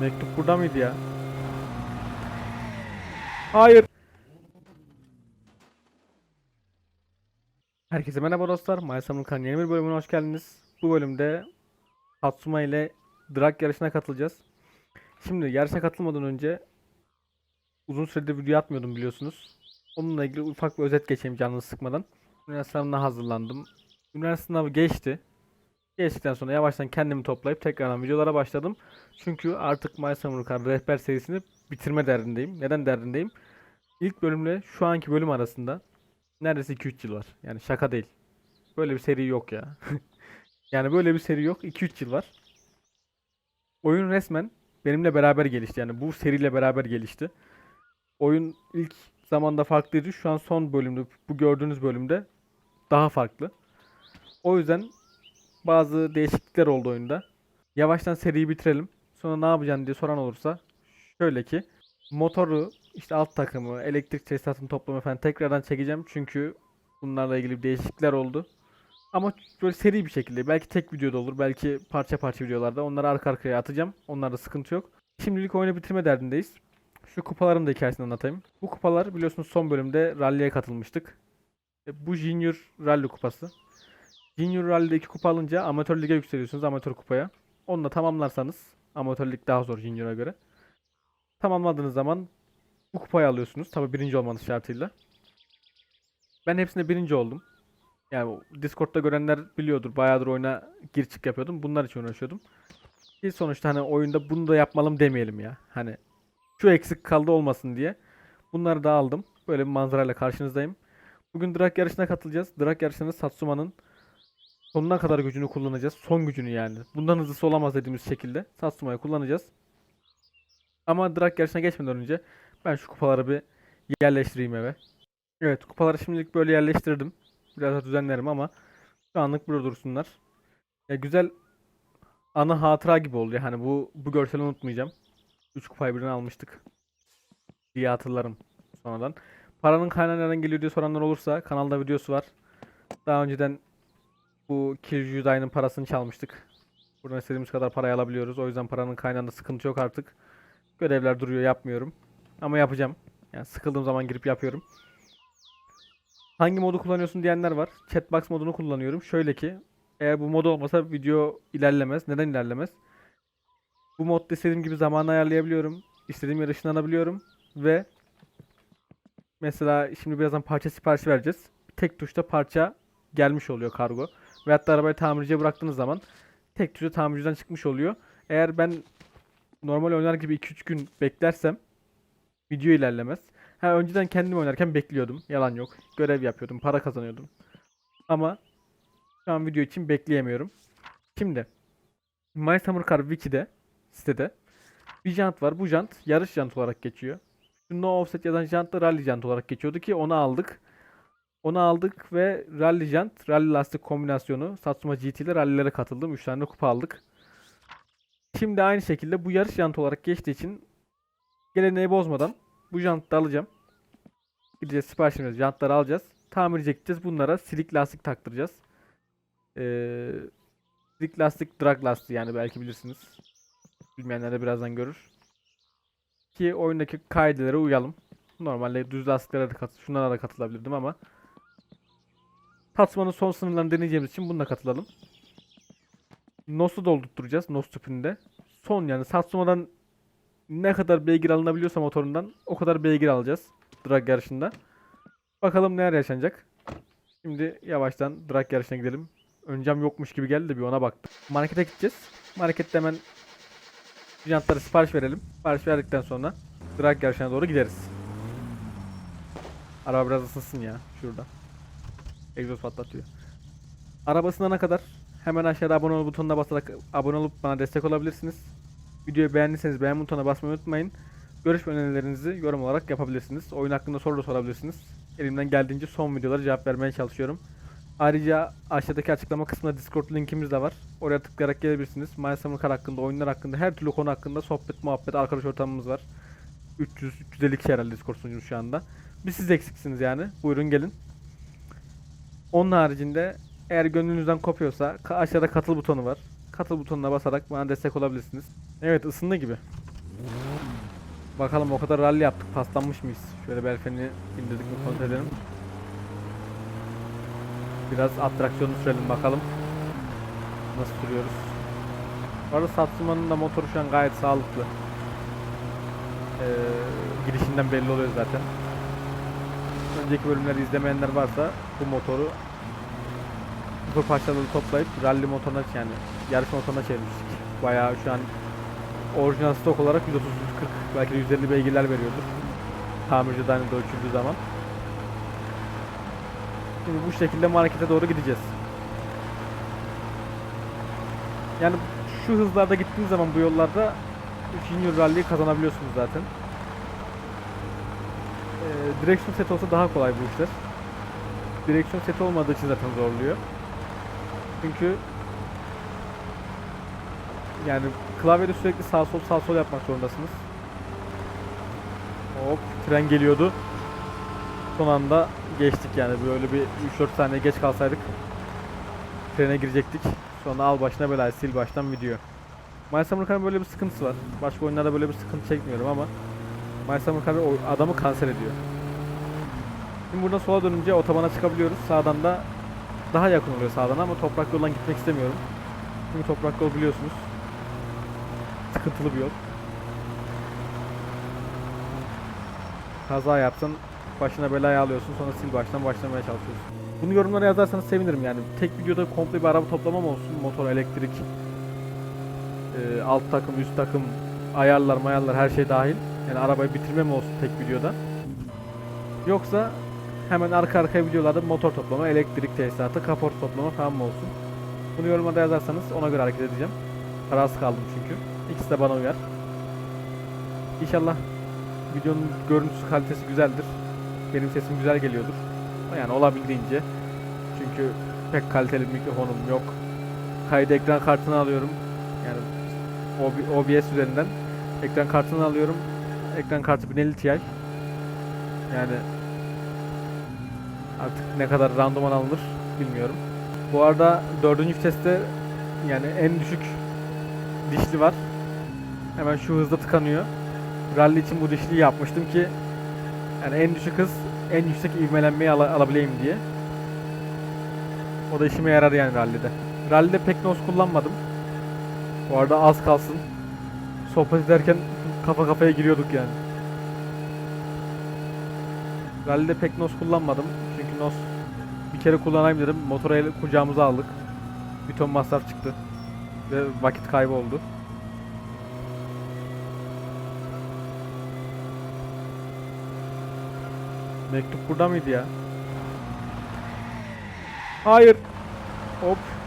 Mektup burada mıydı ya? Hayır. Herkese merhaba dostlar. Maysam'ın kanalının yeni bir bölümüne hoş geldiniz. Bu bölümde Tatsuma ile drag yarışına katılacağız. Şimdi yarışa katılmadan önce uzun süredir video atmıyordum biliyorsunuz. Onunla ilgili ufak bir özet geçeyim canınızı sıkmadan. Üniversite sınavına hazırlandım. Üniversite sınavı geçti. Geçtikten sonra yavaştan kendimi toplayıp tekrardan videolara başladım. Çünkü artık My Summer Car rehber serisini bitirme derdindeyim. Neden derdindeyim? İlk bölümle şu anki bölüm arasında neredeyse 2-3 yıl var. Yani şaka değil. Böyle bir seri yok ya. yani böyle bir seri yok. 2-3 yıl var. Oyun resmen benimle beraber gelişti. Yani bu seriyle beraber gelişti. Oyun ilk zamanda farklıydı. Şu an son bölümde, bu gördüğünüz bölümde daha farklı. O yüzden bazı değişiklikler oldu oyunda. Yavaştan seriyi bitirelim. Sonra ne yapacaksın diye soran olursa şöyle ki motoru işte alt takımı, elektrik tesisatını toplama falan tekrardan çekeceğim. Çünkü bunlarla ilgili bir değişiklikler oldu. Ama böyle seri bir şekilde belki tek videoda olur, belki parça parça videolarda onları arka arkaya atacağım. Onlarda sıkıntı yok. Şimdilik oyunu bitirme derdindeyiz. Şu kupaların da hikayesini anlatayım. Bu kupalar biliyorsunuz son bölümde rally'e katılmıştık. E, Bu Junior Rally kupası. Junior Rally'de iki kupa alınca amatör lige yükseliyorsunuz amatör kupaya. Onu da tamamlarsanız amatör lig daha zor Junior'a göre. Tamamladığınız zaman bu kupayı alıyorsunuz. Tabi birinci olmanız şartıyla. Ben hepsinde birinci oldum. Yani Discord'da görenler biliyordur. Bayağıdır oyuna gir çık yapıyordum. Bunlar için uğraşıyordum. Ki sonuçta hani oyunda bunu da yapmalım demeyelim ya. Hani şu eksik kaldı olmasın diye. Bunları da aldım. Böyle bir manzarayla karşınızdayım. Bugün drag yarışına katılacağız. Drag yarışında Satsuma'nın sonuna kadar gücünü kullanacağız. Son gücünü yani. Bundan hızlısı olamaz dediğimiz şekilde Satsuma'yı kullanacağız. Ama drag yarışına geçmeden önce ben şu kupaları bir yerleştireyim eve. Evet kupaları şimdilik böyle yerleştirdim. Biraz da düzenlerim ama şu anlık burada dursunlar. Ya güzel anı hatıra gibi oldu. Hani bu bu görseli unutmayacağım. 3 kupayı birden almıştık diye hatırlarım sonradan. Paranın kaynağı nereden geliyor diye soranlar olursa kanalda videosu var. Daha önceden bu Kirju Dai'nin parasını çalmıştık. Buradan istediğimiz kadar parayı alabiliyoruz. O yüzden paranın kaynağında sıkıntı yok artık. Görevler duruyor yapmıyorum. Ama yapacağım. Yani sıkıldığım zaman girip yapıyorum. Hangi modu kullanıyorsun diyenler var. Chatbox modunu kullanıyorum. Şöyle ki eğer bu mod olmasa video ilerlemez. Neden ilerlemez? Bu modda istediğim gibi zamanı ayarlayabiliyorum. İstediğim yere ışınlanabiliyorum. Ve mesela şimdi birazdan parça siparişi vereceğiz. Tek tuşta parça gelmiş oluyor kargo. Ve hatta arabayı tamirciye bıraktığınız zaman tek tuşta tamirciden çıkmış oluyor. Eğer ben normal oynar gibi 2-3 gün beklersem video ilerlemez. Ha önceden kendim oynarken bekliyordum. Yalan yok. Görev yapıyordum, para kazanıyordum. Ama şu an video için bekleyemiyorum. Şimdi My Summer Car Wiki'de sitede bir jant var. Bu jant yarış jant olarak geçiyor. Şu no offset yazan jant da rally jant olarak geçiyordu ki onu aldık. Onu aldık ve rally jant, rally lastik kombinasyonu Satsuma GT ile rallilere katıldım. 3 tane kupa aldık. Şimdi aynı şekilde bu yarış jant olarak geçtiği için geleneği bozmadan bu jantı alacağım. Gideceğiz sipariş vereceğiz. Jantları alacağız. Tamirciye gideceğiz. Bunlara silik lastik taktıracağız. Ee, silik lastik drag lastiği yani belki bilirsiniz. Bilmeyenler de birazdan görür. Ki oyundaki kaidelere uyalım. Normalde düz lastiklere de katıl şunlara da katılabilirdim ama Tatsuma'nın son sınırlarını deneyeceğimiz için bununla katılalım. NOS'u doldurtturacağız. NOS tüpünde. Son yani Satsuma'dan ne kadar beygir alınabiliyorsa motorundan o kadar beygir alacağız. Drag yarışında. Bakalım neler yaşanacak. Şimdi yavaştan drag yarışına gidelim. Öncem yokmuş gibi geldi de bir ona baktım. Markete gideceğiz. Markette hemen jantları sipariş verelim. Sipariş verdikten sonra drag yarışına doğru gideriz. Araba biraz ısınsın ya şurada. Egzoz patlatıyor. Arabasına ne kadar hemen aşağıda abone ol butonuna basarak abone olup bana destek olabilirsiniz. Videoyu beğendiyseniz beğen butonuna basmayı unutmayın. Görüş ve önerilerinizi yorum olarak yapabilirsiniz. Oyun hakkında soru da sorabilirsiniz. Elimden geldiğince son videolara cevap vermeye çalışıyorum. Ayrıca aşağıdaki açıklama kısmında Discord linkimiz de var. Oraya tıklayarak gelebilirsiniz. My Summer hakkında, oyunlar hakkında, her türlü konu hakkında sohbet, muhabbet, arkadaş ortamımız var. 300 350 kişi herhalde Discord sunucusu şu anda. Bir siz eksiksiniz yani. Buyurun gelin. Onun haricinde eğer gönlünüzden kopuyorsa aşağıda katıl butonu var. Katıl butonuna basarak bana destek olabilirsiniz. Evet ısındı gibi. Bakalım o kadar rally yaptık paslanmış mıyız? Şöyle bir el frenini indirdik mi kontrol edelim. Biraz atraksiyonu sürelim bakalım. Nasıl sürüyoruz? Bu arada Satsuma'nın da motoru şu an gayet sağlıklı. Ee, girişinden belli oluyor zaten. Önceki bölümleri izlemeyenler varsa bu motoru sıfır parçaları toplayıp rally motoruna yani yarış motoruna çevirmiştik. Bayağı şu an orijinal stok olarak 130-140 belki de 150 beygirler veriyordur. Tamirci hani ölçüldüğü zaman. Şimdi bu şekilde markete doğru gideceğiz. Yani şu hızlarda gittiğiniz zaman bu yollarda Junior Rally'yi kazanabiliyorsunuz zaten. Ee, direksiyon seti olsa daha kolay bu işler. Direksiyon seti olmadığı için zaten zorluyor. Çünkü yani klavyede sürekli sağ sol sağ sol yapmak zorundasınız. Hop tren geliyordu. Son anda geçtik yani böyle bir 3-4 saniye geç kalsaydık trene girecektik. Sonra al başına belayı sil baştan video. My böyle bir sıkıntısı var. Başka oyunlarda böyle bir sıkıntı çekmiyorum ama Car o adamı kanser ediyor. Şimdi buradan sola dönünce otobana çıkabiliyoruz. Sağdan da daha yakın oluyor sağdan ama toprak yoldan gitmek istemiyorum. Çünkü toprak yol biliyorsunuz. Sıkıntılı bir yol. Kaza yapsan başına belaya alıyorsun sonra sil baştan başlamaya çalışıyorsun. Bunu yorumlara yazarsanız sevinirim yani. Tek videoda komple bir araba toplamam olsun. Motor, elektrik, e, alt takım, üst takım, ayarlar, mayarlar her şey dahil. Yani arabayı bitirmem olsun tek videoda. Yoksa hemen arka arkaya videolarda motor toplama, elektrik tesisatı, kaport toplama falan mı olsun? Bunu yorumlarda yazarsanız ona göre hareket edeceğim. Kararsız kaldım çünkü. İkisi de bana uyar. İnşallah videonun görüntüsü kalitesi güzeldir. Benim sesim güzel geliyordur. Yani olabildiğince. Çünkü pek kaliteli bir mikrofonum yok. Kaydı ekran kartını alıyorum. Yani OB- OBS üzerinden ekran kartını alıyorum. Ekran kartı 1050 Ti. Yani artık ne kadar randıman alınır bilmiyorum. Bu arada dördüncü viteste yani en düşük dişli var. Hemen şu hızda tıkanıyor. Rally için bu dişliyi yapmıştım ki yani en düşük hız en yüksek ivmelenmeyi ala- alabileyim diye. O da işime yarar yani rallide. Rallide pek nos kullanmadım. Bu arada az kalsın. Sohbet ederken kafa kafaya giriyorduk yani. Rallide pek nos kullanmadım. Çünkü nos bir kere kullanayım dedim. Motoru el- kucağımıza aldık. Bir ton masraf çıktı. Ve vakit kaybı oldu. Mektup burada mıydı ya? Hayır. Hop.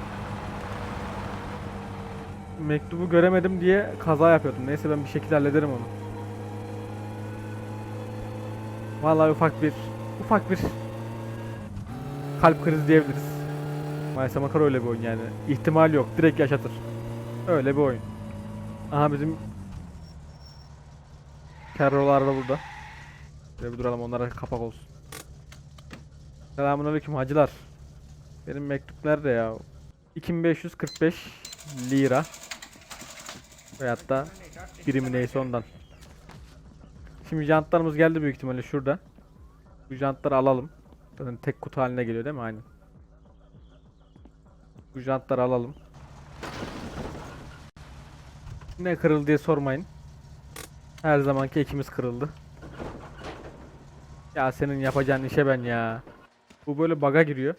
Mektubu göremedim diye kaza yapıyordum. Neyse ben bir şekilde hallederim onu. Vallahi ufak bir ufak bir kalp krizi diyebiliriz. Maalesef Makar öyle bir oyun yani. İhtimal yok. Direkt yaşatır. Öyle bir oyun. Aha bizim Terrorlar da burada. Şöyle bir duralım onlara kapak olsun. Selamünaleyküm hacılar. Benim mektup nerede ya? 2545 lira. Veyahut da birimi neyse ondan. Şimdi jantlarımız geldi büyük ihtimalle şurada. Bu jantları alalım. Zaten tek kutu haline geliyor değil mi? Aynen. Bu jantları alalım. Ne kırıldı diye sormayın. Her zamanki ekimiz kırıldı. Ya senin yapacağın işe ben ya. Bu böyle baga giriyor.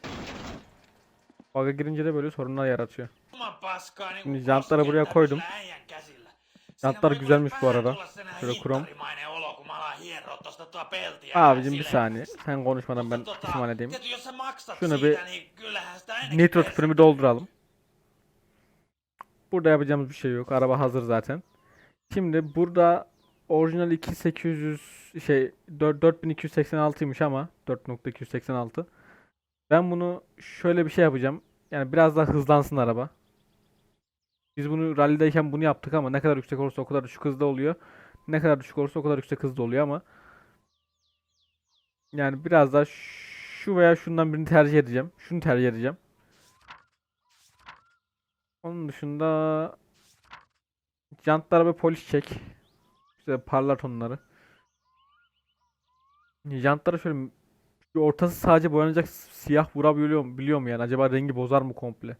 Baga girince de böyle sorunlar yaratıyor. Şimdi jantları buraya koydum. Jantlar güzelmiş bu arada. Şöyle krom. Abicim bir saniye. Sen konuşmadan ben işimi halledeyim. Şunu bir nitro tüpünü dolduralım. Burada yapacağımız bir şey yok. Araba hazır zaten. Şimdi burada orijinal 2800 şey 4 4286'ymış ama 4.286. Ben bunu şöyle bir şey yapacağım. Yani biraz daha hızlansın araba. Biz bunu rallideyken bunu yaptık ama ne kadar yüksek olursa o kadar düşük hızda oluyor. Ne kadar düşük olursa o kadar yüksek hızda oluyor ama yani biraz daha şu veya şundan birini tercih edeceğim. Şunu tercih edeceğim. Onun dışında Jantlara bir polis çek. İşte parlat onları. Jantlara şöyle ortası sadece boyanacak siyah vurabiliyor biliyor mu yani? Acaba rengi bozar mı komple?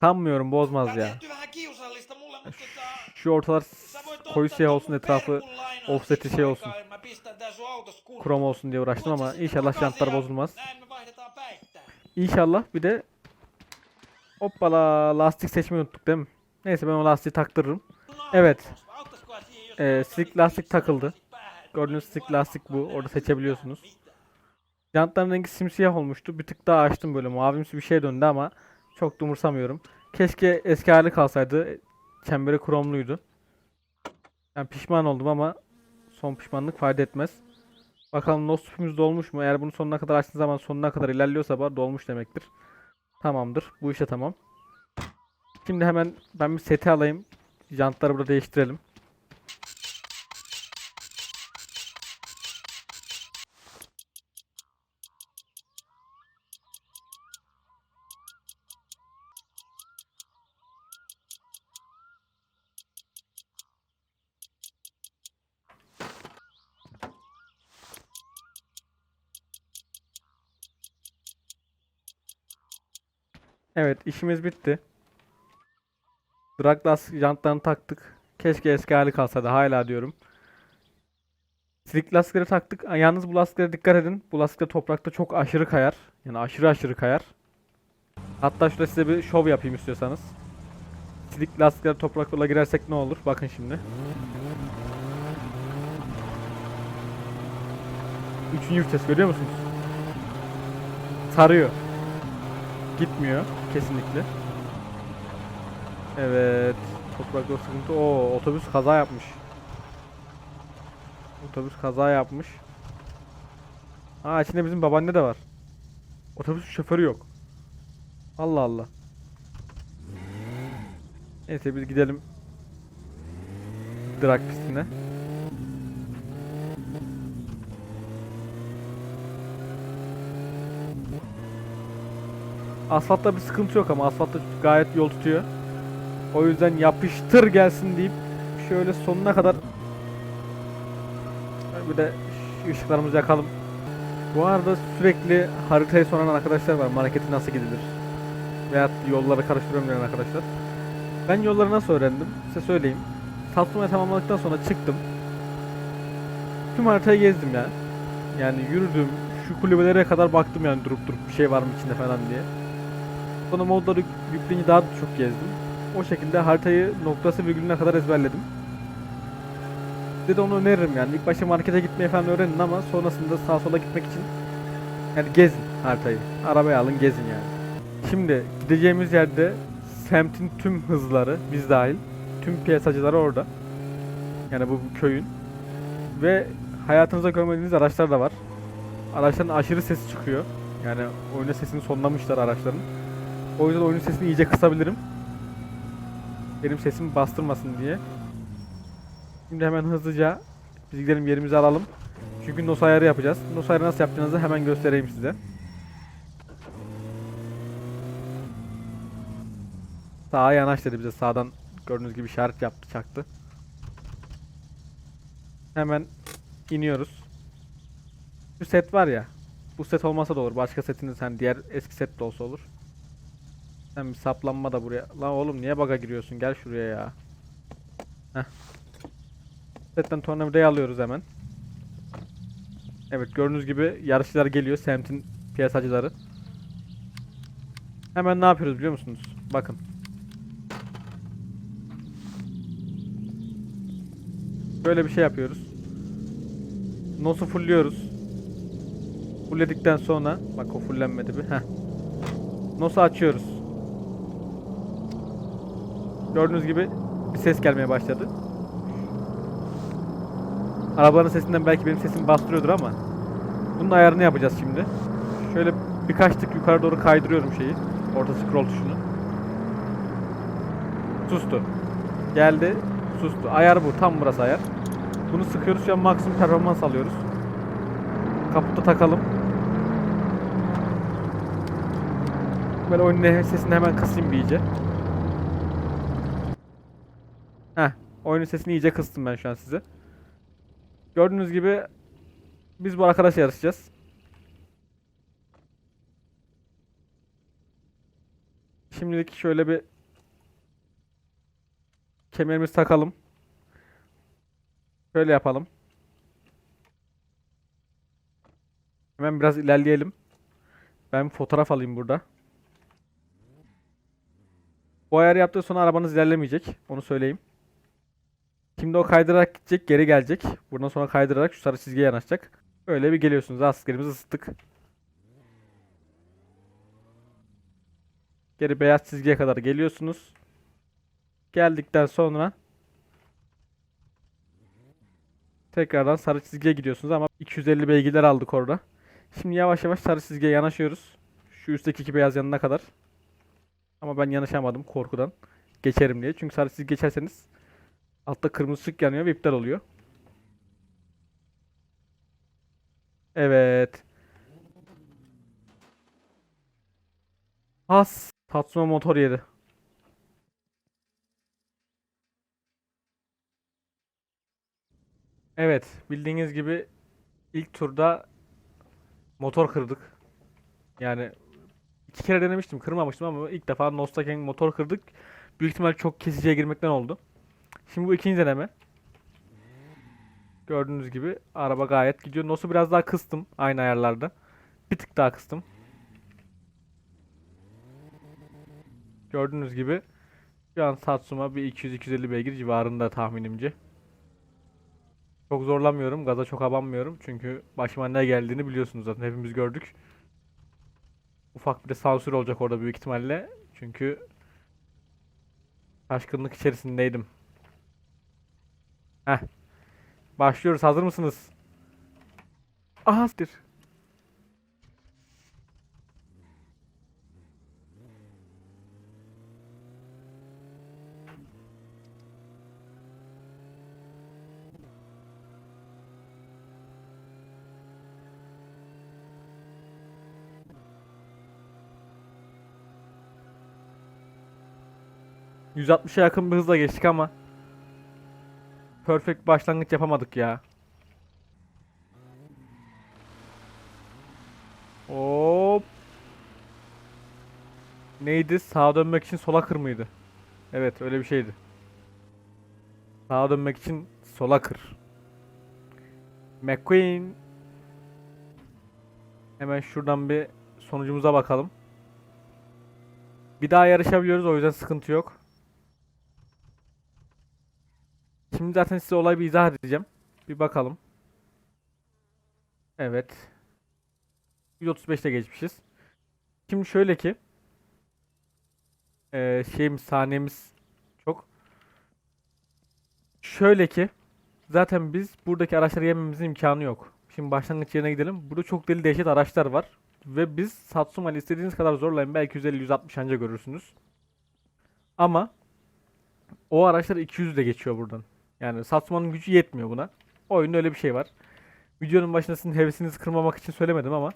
Sanmıyorum bozmaz ya. Şu ortalar koyu siyah olsun etrafı offseti şey olsun. krom olsun diye uğraştım ama inşallah jantlar ja bozulmaz. İnşallah bir de hoppala lastik seçmeyi unuttuk değil mi? Neyse ben o lastiği taktırırım. Evet. Ee, slick lastik takıldı. Gördüğünüz slick lastik bu. Orada seçebiliyorsunuz. Jantların rengi simsiyah olmuştu. Bir tık daha açtım böyle mavimsi bir şey döndü ama çok da umursamıyorum. Keşke eski hali kalsaydı. Çemberi kromluydu. Ben pişman oldum ama son pişmanlık fayda etmez. Bakalım nosupimiz dolmuş mu? Eğer bunu sonuna kadar açtığın zaman sonuna kadar ilerliyorsa bu dolmuş demektir. Tamamdır. Bu işe tamam. Şimdi hemen ben bir seti alayım. Jantları burada değiştirelim. Evet işimiz bitti. Drag lastik jantlarını taktık. Keşke eski hali kalsaydı hala diyorum. Slick lastikleri taktık. Yalnız bu lastiklere dikkat edin. Bu lastikler toprakta çok aşırı kayar. Yani aşırı aşırı kayar. Hatta şurada size bir şov yapayım istiyorsanız. Slick lastikler toprak yola girersek ne olur? Bakın şimdi. Üçüncü vites görüyor musunuz? Sarıyor. Gitmiyor kesinlikle. Evet. Toprak yol sıkıntı. Oo, otobüs kaza yapmış. Otobüs kaza yapmış. Aa içinde bizim babaanne de var. Otobüs şoförü yok. Allah Allah. Neyse biz gidelim. Drag pistine. Asfaltta bir sıkıntı yok ama asfaltta gayet yol tutuyor. O yüzden yapıştır gelsin deyip şöyle sonuna kadar bir de ışıklarımızı yakalım. Bu arada sürekli haritayı soran arkadaşlar var. Marketi nasıl gidilir? Veyahut yolları karıştırıyorum diyen arkadaşlar. Ben yolları nasıl öğrendim? Size söyleyeyim. Satsuma'yı tamamladıktan sonra çıktım. Tüm haritayı gezdim ya. Yani yürüdüm. Şu kulübelere kadar baktım yani durup durup bir şey var mı içinde falan diye. Sonra modları yükleyince daha da çok gezdim. O şekilde haritayı noktası virgülüne kadar ezberledim. Size de onu öneririm yani. İlk başta markete gitmeyi falan öğrenin ama sonrasında sağa sola gitmek için yani gezin haritayı. Arabaya alın gezin yani. Şimdi gideceğimiz yerde semtin tüm hızları biz dahil tüm piyasacıları orada. Yani bu, köyün. Ve hayatınızda görmediğiniz araçlar da var. Araçların aşırı sesi çıkıyor. Yani oyuna sesini sonlamışlar araçların. O yüzden oyunun sesini iyice kısabilirim. Benim sesimi bastırmasın diye. Şimdi hemen hızlıca biz gidelim yerimizi alalım. Çünkü NOS ayarı yapacağız. NOS ayarı nasıl yapacağınızı hemen göstereyim size. Sağa yanaş dedi bize sağdan gördüğünüz gibi işaret yaptı çaktı. Hemen iniyoruz. Şu set var ya. Bu set olmasa da olur. Başka setiniz hani diğer eski set de olsa olur. Sen bir saplanma da buraya. Lan oğlum niye baga giriyorsun? Gel şuraya ya. Heh. Setten tornavidayı alıyoruz hemen. Evet gördüğünüz gibi yarışçılar geliyor. Semtin piyasacıları. Hemen ne yapıyoruz biliyor musunuz? Bakın. Böyle bir şey yapıyoruz. Nos'u fullliyoruz. Fullledikten sonra bak o fullenmedi bir. Heh. Nos'u açıyoruz. Gördüğünüz gibi bir ses gelmeye başladı. Arabanın sesinden belki benim sesimi bastırıyordur ama bunun ayarını yapacağız şimdi. Şöyle birkaç tık yukarı doğru kaydırıyorum şeyi. Orta scroll tuşunu. Sustu. Geldi. Sustu. Ayar bu. Tam burası ayar. Bunu sıkıyoruz. Şu an maksimum performans alıyoruz. Kaputta takalım. Böyle oyunun sesini hemen kısayım bir iyice. Oyunun sesini iyice kıstım ben şu an size. Gördüğünüz gibi biz bu arkadaşla yarışacağız. Şimdilik şöyle bir kemerimizi takalım. Şöyle yapalım. Hemen biraz ilerleyelim. Ben bir fotoğraf alayım burada. Bu ayarı yaptığı sonra arabanız ilerlemeyecek. Onu söyleyeyim. Şimdi o kaydırarak gidecek, geri gelecek. Buradan sonra kaydırarak şu sarı çizgiye yanaşacak. Böyle bir geliyorsunuz. Askerimizi ısıttık. Geri beyaz çizgiye kadar geliyorsunuz. Geldikten sonra tekrardan sarı çizgiye gidiyorsunuz ama 250 beygirler aldık orada. Şimdi yavaş yavaş sarı çizgiye yanaşıyoruz. Şu üstteki iki beyaz yanına kadar. Ama ben yanaşamadım korkudan. Geçerim diye. Çünkü sarı çizgi geçerseniz altta kırmızı ışık yanıyor ve iptal oluyor. Evet. Has. Tatsuma motor yedi. Evet, bildiğiniz gibi ilk turda motor kırdık. Yani iki kere denemiştim, kırmamıştım ama ilk defa Nostaken motor kırdık. Büyük ihtimal çok kesiciye girmekten oldu. Şimdi bu ikinci deneme. Gördüğünüz gibi araba gayet gidiyor. Nos'u biraz daha kıstım aynı ayarlarda. Bir tık daha kıstım. Gördüğünüz gibi şu an Satsuma bir 200-250 beygir civarında tahminimce. Çok zorlamıyorum. Gaza çok abanmıyorum. Çünkü başıma ne geldiğini biliyorsunuz zaten. Hepimiz gördük. Ufak bir de sansür olacak orada büyük ihtimalle. Çünkü şaşkınlık içerisindeydim. Heh. Başlıyoruz. Hazır mısınız? Aha siktir. %60'a yakın bir hızla geçtik ama perfect başlangıç yapamadık ya. Hop. Neydi? Sağa dönmek için sola kır mıydı? Evet, öyle bir şeydi. Sağa dönmek için sola kır. McQueen. Hemen şuradan bir sonucumuza bakalım. Bir daha yarışabiliyoruz o yüzden sıkıntı yok. Şimdi zaten size olayı bir izah edeceğim. Bir bakalım. Evet. 135'te geçmişiz. Şimdi şöyle ki eee şeyimiz saniyemiz çok. Şöyle ki zaten biz buradaki araçları yememizin imkanı yok. Şimdi başlangıç yerine gidelim. Burada çok deli dehşet araçlar var. Ve biz Satsuma ile istediğiniz kadar zorlayın. Belki 150-160 anca görürsünüz. Ama o araçlar 200 de geçiyor buradan. Yani Satsuma'nın gücü yetmiyor buna. Oyunda öyle bir şey var. Videonun başında sizin hevesinizi kırmamak için söylemedim ama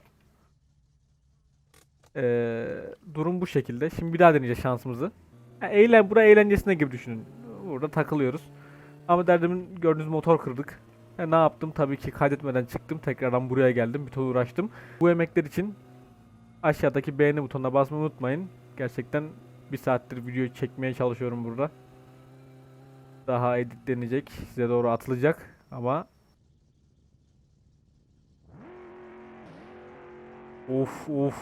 eee, durum bu şekilde. Şimdi bir daha deneyeceğiz şansımızı. Ya, eğlen, bura eğlencesine gibi düşünün. Burada takılıyoruz. Ama derdimin gördüğünüz motor kırdık. E, ne yaptım? Tabii ki kaydetmeden çıktım. Tekrardan buraya geldim. Bir ton uğraştım. Bu emekler için aşağıdaki beğeni butonuna basmayı unutmayın. Gerçekten bir saattir video çekmeye çalışıyorum burada. Daha editlenecek. Size doğru atılacak. Ama Of of.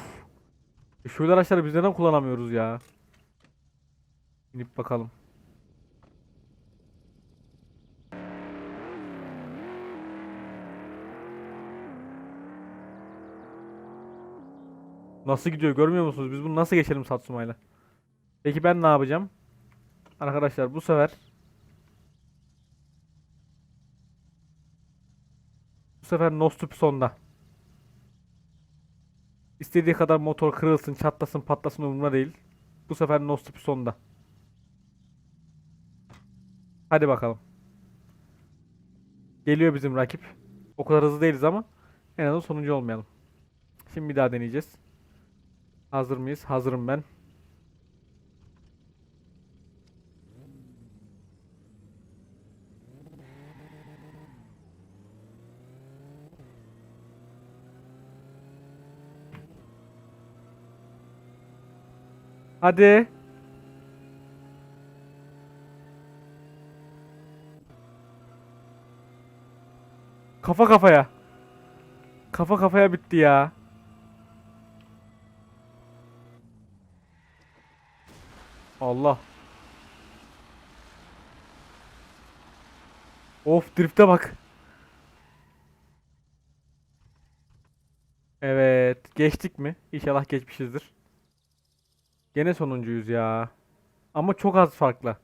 E Şöyle araçları biz neden kullanamıyoruz ya? İnip bakalım. Nasıl gidiyor görmüyor musunuz? Biz bunu nasıl geçelim Satsuma'yla? Peki ben ne yapacağım? Arkadaşlar bu sefer sefer no stop sonda. İstediği kadar motor kırılsın, çatlasın, patlasın umurumda değil. Bu sefer no stop sonda. Hadi bakalım. Geliyor bizim rakip. O kadar hızlı değiliz ama en azından sonuncu olmayalım. Şimdi bir daha deneyeceğiz. Hazır mıyız? Hazırım ben. Hadi. Kafa kafaya. Kafa kafaya bitti ya. Allah. Of drifte bak. Evet. Geçtik mi? İnşallah geçmişizdir. Gene sonuncuyuz ya. Ama çok az farkla.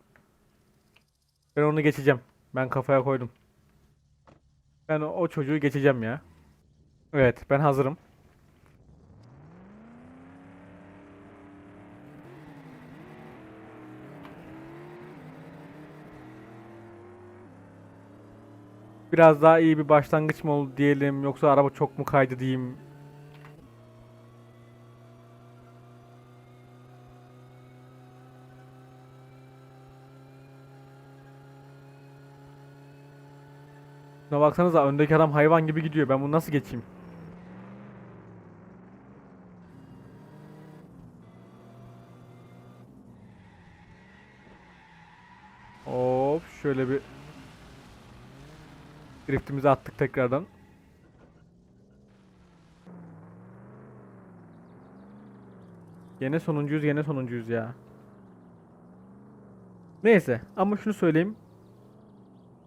Ben onu geçeceğim. Ben kafaya koydum. Ben o, çocuğu geçeceğim ya. Evet, ben hazırım. Biraz daha iyi bir başlangıç mı oldu diyelim yoksa araba çok mu kaydı diyeyim. Baksanıza öndeki adam hayvan gibi gidiyor. Ben bunu nasıl geçeyim? Hop şöyle bir driftimizi attık tekrardan. Yine sonuncuyuz, yine sonuncuyuz ya. Neyse ama şunu söyleyeyim.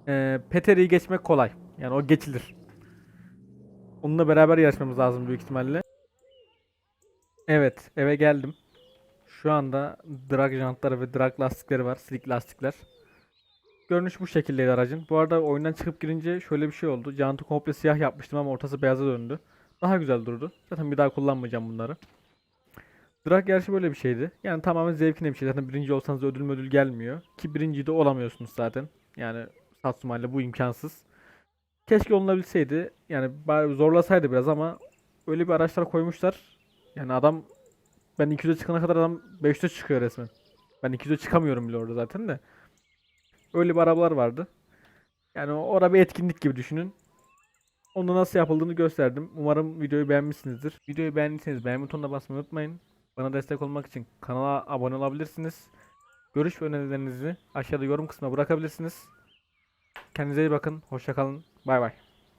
Ee, Peteri'yi geçmek kolay. Yani o geçilir. Onunla beraber yarışmamız lazım büyük ihtimalle. Evet, eve geldim. Şu anda drag jantları ve drag lastikleri var. Slick lastikler. Görünüş bu şekildeydi aracın. Bu arada oyundan çıkıp girince şöyle bir şey oldu. Jantı komple siyah yapmıştım ama ortası beyaza döndü. Daha güzel durdu. Zaten bir daha kullanmayacağım bunları. Drag yarışı böyle bir şeydi. Yani tamamen zevkine bir şey. Zaten birinci olsanız ödül ödül gelmiyor. Ki birinci de olamıyorsunuz zaten. Yani Satsuma ile bu imkansız. Keşke olunabilseydi. Yani zorlasaydı biraz ama öyle bir araçlar koymuşlar. Yani adam ben 200'e çıkana kadar adam 500'e çıkıyor resmen. Ben 200'e çıkamıyorum bile orada zaten de. Öyle bir arabalar vardı. Yani orada bir etkinlik gibi düşünün. Onu nasıl yapıldığını gösterdim. Umarım videoyu beğenmişsinizdir. Videoyu beğendiyseniz beğen butonuna basmayı unutmayın. Bana destek olmak için kanala abone olabilirsiniz. Görüş ve önerilerinizi aşağıda yorum kısmına bırakabilirsiniz. Kendinize iyi bakın. Hoşça Bye bye.